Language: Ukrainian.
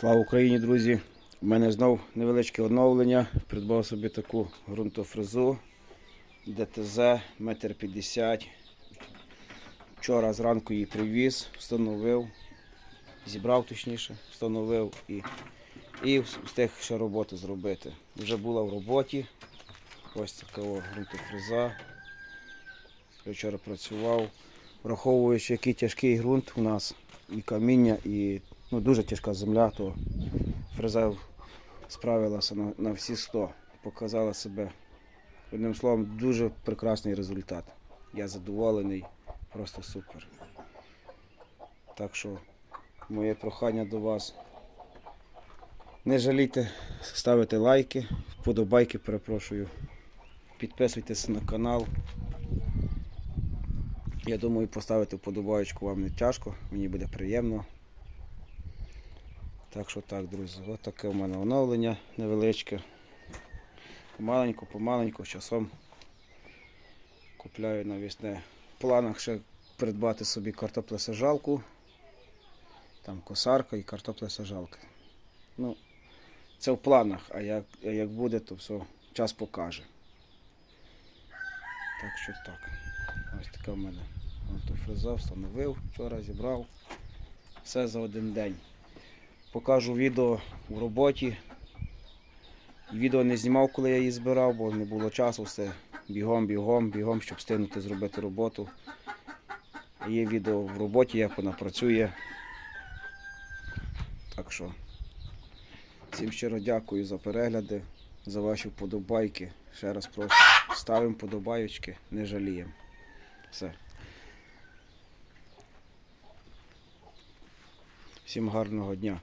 Слава Україні, друзі! У мене знов невеличке оновлення. Придбав собі таку ґрунтофрезу ДТЗ 1,50 м. Вчора зранку її привіз, встановив, зібрав точніше, встановив і, і встиг ще роботу зробити. Вже була в роботі. Ось така ґрунтофреза. Вчора працював, враховуючи, який тяжкий ґрунт у нас, і каміння, і ну, дуже тяжка земля, то фреза справилася на, на всі 100, показала себе. Одним словом, дуже прекрасний результат. Я задоволений, просто супер. Так що моє прохання до вас. Не жалійте ставити лайки, вподобайки, перепрошую. Підписуйтесь на канал. Я думаю, поставити вподобайку вам не тяжко, мені буде приємно. Так що так, друзі, от таке у мене оновлення невеличке. Помаленьку, помаленьку, часом купляю навісне. В планах ще придбати собі картоплесажалку, там косарка і картоплесажалка. Ну, це в планах, а як, як буде, то все, час покаже. Так що так. Ось така в мене автофреза встановив, вчора зібрав. Все за один день. Покажу відео в роботі. Відео не знімав, коли я її збирав, бо не було часу, все бігом, бігом, бігом, щоб встигнути зробити роботу. Є відео в роботі, як вона працює. Так що всім щиро дякую за перегляди, за ваші вподобайки. Ще раз прошу, ставимо вподобайочки, не жаліємо. Все. Всім гарного дня.